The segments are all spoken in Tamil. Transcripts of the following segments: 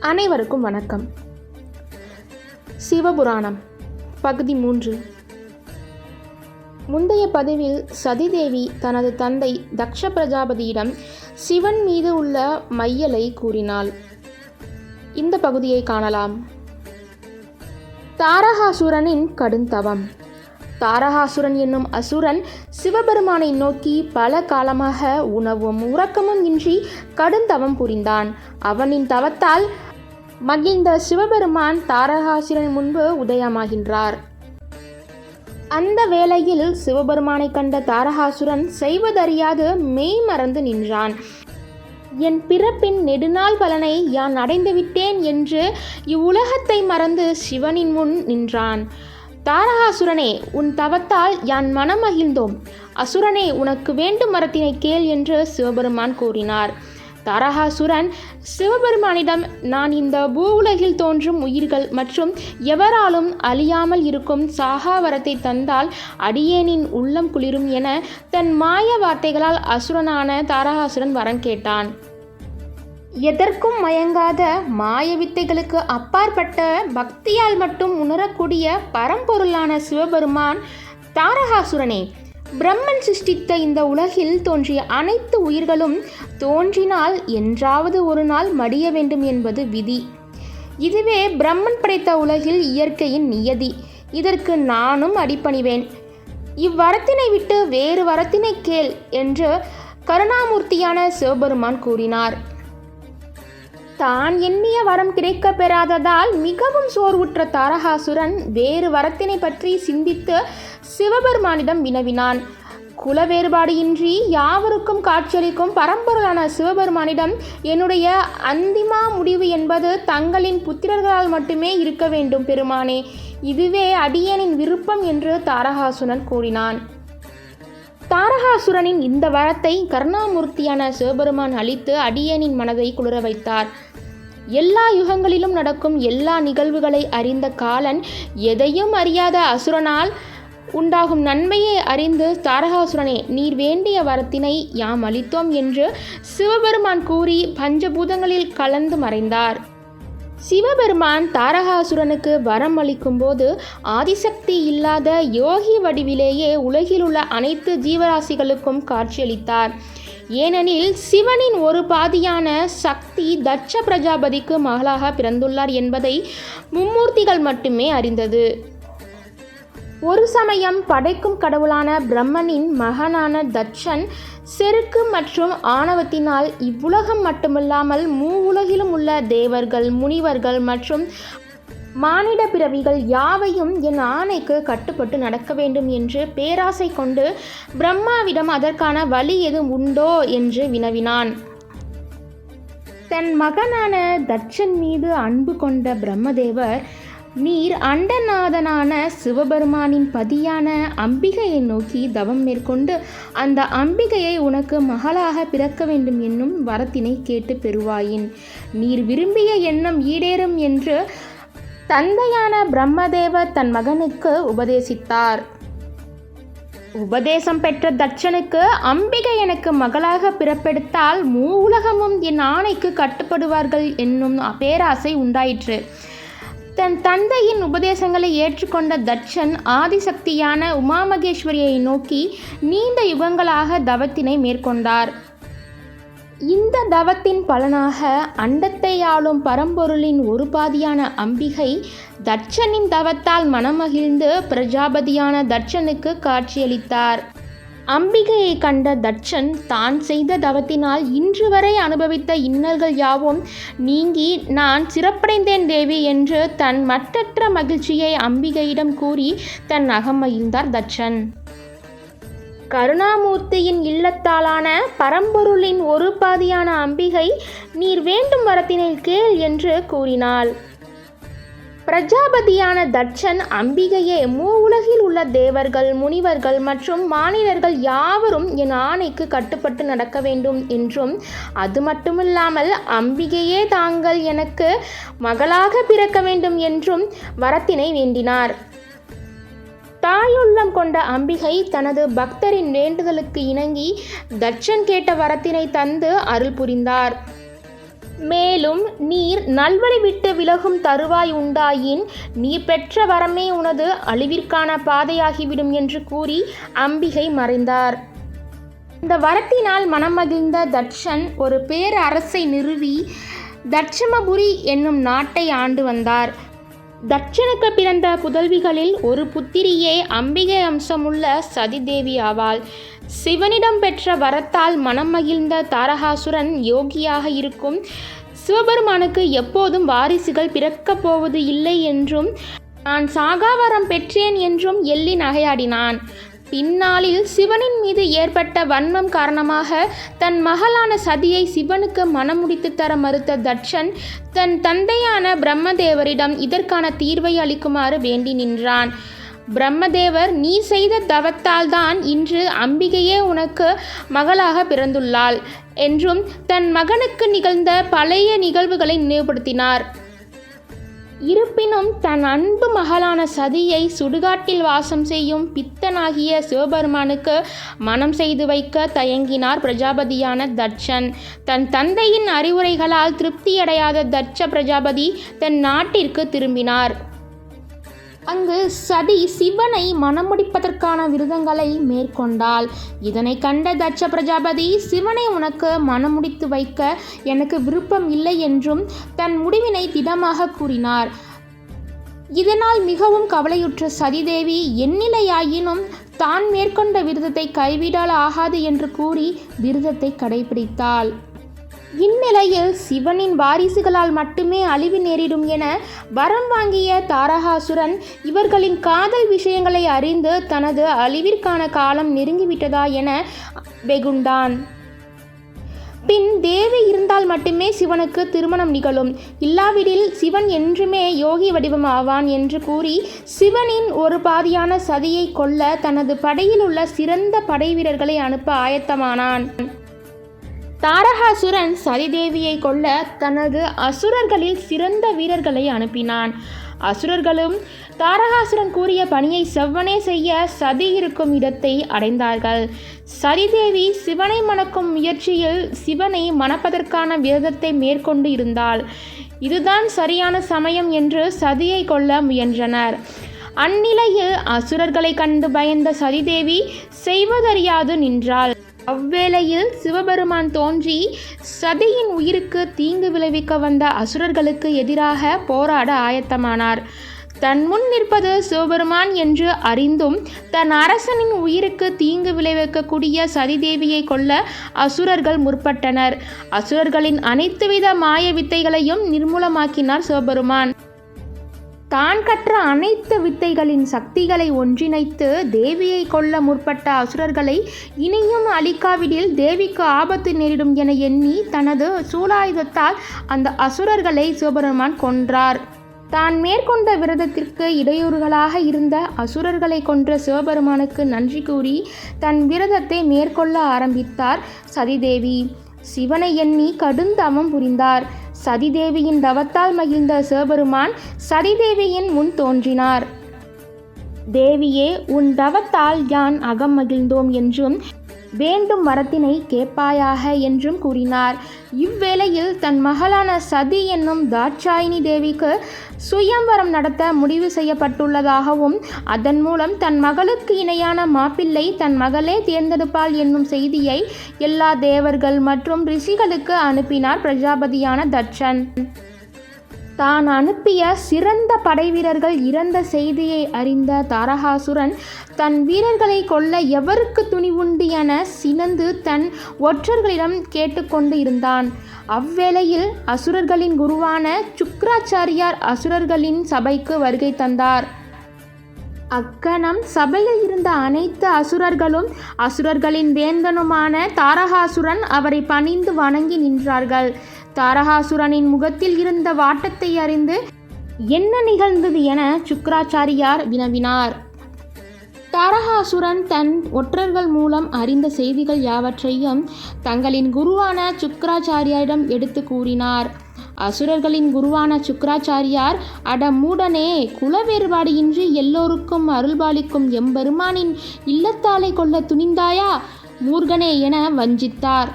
அனைவருக்கும் வணக்கம். சிவபுராணம் பகுதி மூன்று. முந்தைய பதிவில் சதிதேவி தனது தந்தை தக்ஷ பிரஜாபதியிடம் சிவன் மீது உள்ள மையலை கூறினாள். இந்த பகுதியை காணலாம். தாரகாசுரனின் கடுந்தவம் தாரகாசுரன் என்னும் அசுரன் சிவபெருமானை நோக்கி பல காலமாக உணவும் உறக்கமும் இன்றி கடுந்தவம் புரிந்தான். அவனின் தவத்தால் மகிழ்ந்த சிவபெருமான் தாரகாசுரன் முன்பு உதயமாகின்றார். அந்த வேளையில் சிவபெருமானை கண்ட தாரகாசுரன் செய்வதறியாது மெய் மறந்து நின்றான். என் பிறப்பின் நெடுநாள் பலனை யான் அடைந்துவிட்டேன் என்று இவ்வுலகத்தை மறந்து சிவனின் முன் நின்றான். தாரகாசுரனே உன் தவத்தால் யான் மனம் மகிழ்ந்தோம் அசுரனே உனக்கு வேண்டும் மரத்தினை கேள் என்று சிவபெருமான் கூறினார். தாரகாசுரன் சிவபெருமானிடம் நான் இந்த பூவுலகில் தோன்றும் உயிர்கள் மற்றும் எவராலும் அழியாமல் இருக்கும் சாகா வரத்தை தந்தால் அடியேனின் உள்ளம் குளிரும் என தன் மாய வார்த்தைகளால் அசுரனான தாரகாசுரன் வரம் கேட்டான். எதற்கும் மயங்காத மாய வித்தைகளுக்கு அப்பாற்பட்ட பக்தியால் மட்டும் உணரக்கூடிய பரம்பொருளான சிவபெருமான் தாரகாசுரனே பிரம்மன் சிருஷ்டித்த இந்த உலகில் தோன்றிய அனைத்து உயிர்களும் தோன்றினால் என்றாவது ஒரு நாள் மடிய வேண்டும் என்பது விதி. இதுவே பிரம்மன் படைத்த உலகில் இயற்கையின் நியதி. இதற்கு நானும் அடிப்பணிவேன். இவ்வரத்தினை விட்டு வேறு வரத்தினை கேள் என்று கருணாமூர்த்தியான சிவபெருமான் கூறினார். தான் எண்ணிய வரம் கிடைக்கப் பெறாததால் மிகவும் சோர்வுற்ற தாரகாசுரன் வேறு வரத்தினை பற்றி சிந்தித்து சிவபெருமானிடம் வினவினான். குல வேறுபாடு இன்றி யாவருக்கும் காட்சியளிக்கும் பரம்பொருளான சிவபெருமானிடம் என்னுடைய அந்திமா முடிவு என்பது தங்களின் புத்திரர்களால் மட்டுமே இருக்க வேண்டும் பெருமானே. இதுவே அடியனின் விருப்பம் என்று தாரகாசுரன் கூறினான். தாரகாசுரனின் இந்த வரத்தை கருணாமூர்த்தியான சிவபெருமான் அளித்து அடியனின் மனதை குளிர வைத்தார். எல்லா யுகங்களிலும் நடக்கும் எல்லா நிகழ்வுகளை அறிந்த காலன் எதையும் அறியாத அசுரனால் உண்டாகும் நன்மையை அறிந்து தாரகாசுரனே நீர் வேண்டிய வரத்தினை யாம் அளித்தோம் என்று சிவபெருமான் கூறி பஞ்சபூதங்களில் கலந்து மறைந்தார். சிவபெருமான் தாரகாசுரனுக்கு வரம் அளிக்கும்போது ஆதிசக்தி இல்லாத யோகி வடிவிலேயே உலகில் உள்ள அனைத்து ஜீவராசிகளுக்கும் காட்சியளித்தார். ஏனெனில் சிவனின் ஒரு பாதியான சக்தி தட்ச பிரஜாபதிக்கு மகளாக பிறந்துள்ளார் என்பதை மும்மூர்த்திகள் மட்டுமே அறிந்தது. ஒரு சமயம் படைக்கும் கடவுளான பிரம்மனின் மகனான தட்சன் செருக்கு மற்றும் ஆணவத்தினால் இவ்வுலகம் மட்டுமில்லாமல் மூ உலகிலும் உள்ள தேவர்கள் முனிவர்கள் மற்றும் மானிட பிறவிகள் யாவையும் என் ஆணைக்கு கட்டுப்பட்டு நடக்க வேண்டும் என்று பேராசை கொண்டு பிரம்மாவிடம் அதற்கான வழி எதுவும் உண்டோ என்று வினவினான். தன் மகனான தட்சன் மீது அன்பு கொண்ட பிரம்மதேவர் நீர் அண்டநாதனான சிவபெருமானின் பதியான அம்பிகையை நோக்கி தவம் மேற்கொண்டு அந்த அம்பிகையை உனக்கு மகளாக பிறக்க வேண்டும் என்னும் வரத்தினை கேட்டு பெறுவாயின். நீர் விரும்பிய எண்ணம் ஈடேறும் என்று தந்தையான பிரம்மதேவர் தன் மகனுக்கு உபதேசித்தார். உபதேசம் பெற்ற தட்சனுக்கு அம்பிகை எனக்கு மகளாக பிறப்பெடுத்தால் மூ உலகமும் என் ஆணைக்கு கட்டுப்படுவார்கள் என்னும் பேராசை உண்டாயிற்று. தன் தந்தையின் உபதேசங்களை ஏற்றுக்கொண்ட தட்சன் ஆதிசக்தியான உமாமகேஸ்வரியை நோக்கி நீண்ட யுகங்களாக தவத்தினை மேற்கொண்டார். இந்த தவத்தின் பலனாக அண்டத்தை ஆளும் பரம்பொருளின் ஒரு பாதியான அம்பிகை தட்சனின் தவத்தால் மனமகிழ்ந்து பிரஜாபதியான தட்சனுக்கு காட்சியளித்தார். அம்பிகையை கண்ட தட்சன் தான் செய்த தவத்தினால் இன்று வரை அனுபவித்த இன்னல்கள் யாவும் நீங்கி நான் சிறப்படைந்தேன் தேவி என்று தன் மற்றற்ற மகிழ்ச்சியை அம்பிகையிடம் கூறி தன் அகம் மகிழ்ந்தார் தட்சன். கருணாமூர்த்தியின் இல்லத்தாலான பரம்பொருளின் ஒரு பாதியான அம்பிகை நீர் வேண்டும் வரத்தினை கேள் என்று கூறினாள். பிரஜாபதியான தட்சன் அம்பிகையே மூ உலகில் உள்ள தேவர்கள் முனிவர்கள் மற்றும் மாநிலர்கள் யாவரும் என் ஆணைக்கு கட்டுப்பட்டு நடக்க வேண்டும் என்றும் அது மட்டுமில்லாமல் அம்பிகையே தாங்கள் எனக்கு மகளாக பிறக்க வேண்டும் என்றும் வரத்தினை வேண்டினார். தாயுள்ளம் கொண்ட அம்பிகை தனது பக்தரின் வேண்டுதலுக்கு இணங்கி தட்சன் கேட்ட வரத்தினை தந்து அருள் புரிந்தார். மேலும் நீர் நல்வழி விட்டு விலகும் தருவாய் உண்டாயின் நீ பெற்ற வரமே உனது அழிவிற்கான பாதையாகிவிடும் என்று கூறி அம்பிகை மறைந்தார். இந்த வரத்தினால் மனமகிழ்ந்த தட்சன் ஒரு பேரரசை நிறுவி தட்சமபுரி என்னும் நாட்டை ஆண்டு வந்தார். தட்சனுக்கு பிறந்த புதல்விகளில் ஒரு புத்திரியே அம்பிகை அம்சமுள்ள சதிதேவி ஆவாள். சிவனிடம் பெற்ற வரத்தால் மனம் மகிழ்ந்த தாரகாசுரன் யோகியாக இருக்கும். சிவபெருமானுக்கு எப்போதும் வாரிசுகள் பிறக்கப் போவது இல்லை என்றும் நான் சாகாவரம் பெற்றேன் என்றும் எள்ளி நகையாடினான். பின்னாளில் சிவனின் மீது ஏற்பட்ட வன்மம் காரணமாக தன் மகளான சதியை சிவனுக்கு மனமுடித்து தர மறுத்த தட்சன் தன் தந்தையான பிரம்மதேவரிடம் இதற்கான தீர்வை அளிக்குமாறு வேண்டி நின்றான். பிரம்மதேவர் நீ செய்த தவத்தால் தான் இன்று அம்பிகையே உனக்கு மகளாக பிறந்துள்ளாள் என்றும் தன் மகனுக்கு நிகழ்ந்த பழைய நிகழ்வுகளை நினைவுபடுத்தினார். இருப்பினும் தன் அன்பு மகளான சதியை சுடுகாட்டில் வாசம் செய்யும் பித்தனாகிய சிவபெருமானுக்கு மனம் செய்து வைக்க தயங்கினார் பிரஜாபதியான தட்சன். தன் தந்தையின் அறிவுரைகளால் திருப்தியடையாத தட்ச பிரஜாபதி தன் நாட்டிற்கு திரும்பினார். அங்கு சதி சிவனை மணமுடிப்பதற்கான விரதங்களை மேற்கொண்டாள். இதனை கண்ட தட்ச பிரஜாபதி சிவனை உனக்கு மணமுடித்து வைக்க எனக்கு விருப்பம் இல்லை என்றும் தன் முடிவினை திடமாக கூறினார். இதனால் மிகவும் கவலையுற்ற சதிதேவி எந்நிலையாயினும் தான் மேற்கொண்ட விரதத்தை கைவிடால் ஆகாது என்று கூறி விரதத்தை கடைபிடித்தாள். இந்நிலையில் சிவனின் வாரிசுகளால் மட்டுமே அழிவு நேரிடும் என வரம் வாங்கிய தாரகாசுரன் இவர்களின் காதல் விஷயங்களை அறிந்து தனது அழிவிற்கான காலம் நெருங்கிவிட்டதா என வெகுண்டான். பின் தேவி இருந்தால் மட்டுமே சிவனுக்கு திருமணம் நிகழும். இல்லாவிடில் சிவன் என்றுமே யோகி வடிவம் ஆவான் என்று கூறி சிவனின் ஒரு பாதியான சதியை கொல்ல தனது படையில் உள்ள சிறந்த படை வீரர்களை அனுப்ப ஆயத்தமானான். தாரகாசுரன் சதிதேவியை கொல்ல தனது அசுரர்களில் சிறந்த வீரர்களை அனுப்பினான். அசுரர்களும் தாரகாசுரன் கூறிய பணியை செவ்வனே செய்ய சதி இருக்கும் இடத்தை அடைந்தார்கள். சதிதேவி சிவனை மணக்கும் முயற்சியில் சிவனை மணப்பதற்கான விரதத்தை மேற்கொண்டு இருந்தாள். இதுதான் சரியான சமயம் என்று சதியை கொல்ல முயன்றனர். அந்நிலையில் அசுரர்களை கண்டு பயந்த சதிதேவி செய்வதறியாது நின்றாள். அவ்வேளையில் சிவபெருமான் தோன்றி சதியின் உயிருக்கு தீங்கு விளைவிக்க வந்த அசுரர்களுக்கு எதிராக போராட ஆயத்தமானார். தன் முன் நிற்பது சிவபெருமான் என்று அறிந்தும் தன் அரசனின் உயிருக்கு தீங்கு விளைவிக்கக்கூடிய சதிதேவியை கொல்ல அசுரர்கள் முற்பட்டனர். அசுரர்களின் அனைத்துவித மாய வித்தைகளையும் நிர்மூலமாக்கினார் சிவபெருமான். தான் கற்ற அனைத்து வித்தைகளின் சக்திகளை ஒன்றிணைத்து தேவியை கொல்ல முற்பட்ட அசுரர்களை இனியும் அழிக்காவிடில் தேவிக்கு ஆபத்து நேரிடும் என எண்ணி தனது சூலாயுதத்தால் அந்த அசுரர்களை சிவபெருமான் கொன்றார். தான் மேற்கொண்ட விரதத்திற்கு இடையூறுகளாக இருந்த அசுரர்களை கொன்ற சிவபெருமானுக்கு நன்றி கூறி தன் விரதத்தை மேற்கொள்ள ஆரம்பித்தார் சதிதேவி. சிவனை எண்ணி கடுந்தவம் புரிந்தார். சதிதேவியின் தவத்தால் மகிழ்ந்த சிவபெருமான் சதிதேவியின் முன் தோன்றினார். தேவியே உன் தவத்தால் யான் அகம் மகிழ்ந்தோம்? என்றும் வேண்டும் வரத்தினை கேட்பாயாக என்றும் கூறினார். இவ்வேளையில் தன் மகளான சதி என்னும் தாட்சாயினி தேவிக்கு சுயம்வரம் நடத்த முடிவு செய்யப்பட்டுள்ளதாகவும் அதன் மூலம் தன் மகளுக்கு இணையான மாப்பிள்ளை தன் மகளே தேர்ந்தெடுப்பாள் என்னும் செய்தியை எல்லா தேவர்கள் மற்றும் ரிஷிகளுக்கு அனுப்பினார் பிரஜாபதியான தட்சன். தான் அனுப்பிய சிறந்த படைவீரர்கள் இறந்த செய்தியை அறிந்த தாரகாசுரன் தன் வீரர்களை கொல்ல எவருக்கு துணிவுண்டு என சினந்து தன் ஒற்றர்களிடம் கேட்டுக்கொண்டு இருந்தான். அவ்வேளையில் அசுரர்களின் குருவான சுக்ராச்சாரியார் அசுரர்களின் சபைக்கு வருகை தந்தார். அக்கணம் சபையில் இருந்த அனைத்து அசுரர்களும் அசுரர்களின் வேந்தனுமான தாரகாசுரன் அவரை பணிந்து வணங்கி நின்றார்கள். தாரகாசுரனின் முகத்தில் இருந்த வாட்டத்தை அறிந்து என்ன நிகழ்ந்தது என சுக்கராச்சாரியார் வினவினார். தாரகாசுரன் தன் ஒற்றர்கள் மூலம் அறிந்த செய்திகள் யாவற்றையும் தங்களின் குருவான சுக்கராச்சாரியாரிடம் எடுத்து கூறினார். அசுரர்களின் குருவான சுக்கராச்சாரியார் அட மூடனே குல வேறுபாடு இன்றி எல்லோருக்கும் அருள்பாலிக்கும் எம்பெருமானின் இல்லத்தாலை கொள்ள துணிந்தாயா? மூர்கனே என வஞ்சித்தார்.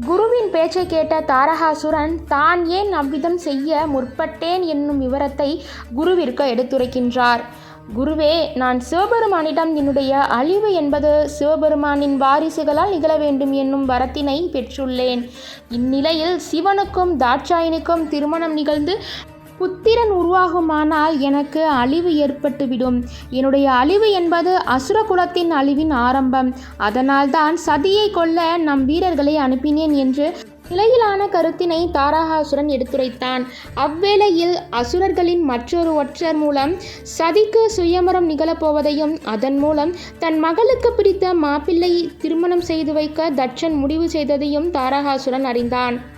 குருவின் பேச்சை கேட்ட தாரகாசுரன் தான் ஏன் அவ்விதம் செய்ய முற்பட்டேன் என்னும் விவரத்தை குருவிற்கு எடுத்துரைக்கின்றார். குருவே நான் சிவபெருமானிடம் என்னுடைய அழிவு என்பது சிவபெருமானின் வாரிசுகளால் நிகழ வேண்டும் என்னும் வரத்தினை பெற்றுள்ளேன். இந்நிலையில் சிவனுக்கும் தாட்சாயனுக்கும் திருமணம் நிகழ்ந்து புத்திரன் உருவாகுமானால் எனக்கு அழிவு ஏற்பட்டுவிடும். என்னுடைய அழிவு என்பது அசுர குலத்தின் அழிவின் ஆரம்பம். அதனால்தான் சதியை கொல்ல நம் வீரர்களை அனுப்பினேன் என்று நிலையிலான கருத்தினை தாரகாசுரன் எடுத்துரைத்தான். அவ்வேளையில் அசுரர்களின் மற்றொரு ஒற்றர் மூலம் சதிக்கு சுயமரம் நிகழப்போவதையும் அதன் மூலம் தன் மகளுக்கு பிடித்த மாப்பிள்ளையை திருமணம் செய்து வைக்க தட்சன் முடிவு செய்ததையும் தாராகாசுரன் அறிந்தான்.